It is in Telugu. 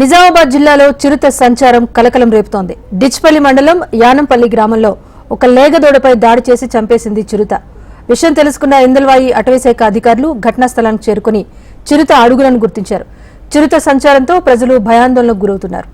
నిజామాబాద్ జిల్లాలో చిరుత సంచారం కలకలం రేపుతోంది. డిచ్పల్లి మండలం యానంపల్లి గ్రామంలో ఒక లేగదోడపై దాడి చేసి చంపేసింది చిరుత. విషయం తెలుసుకున్న ఇందల్వాయి అటవీశాఖ అధికారులు ఘటనా స్థలానికి చేరుకుని చిరుత అడుగులను గుర్తించారు. చిరుత సంచారంతో ప్రజలు భయాందోళనకు గురవుతున్నారు.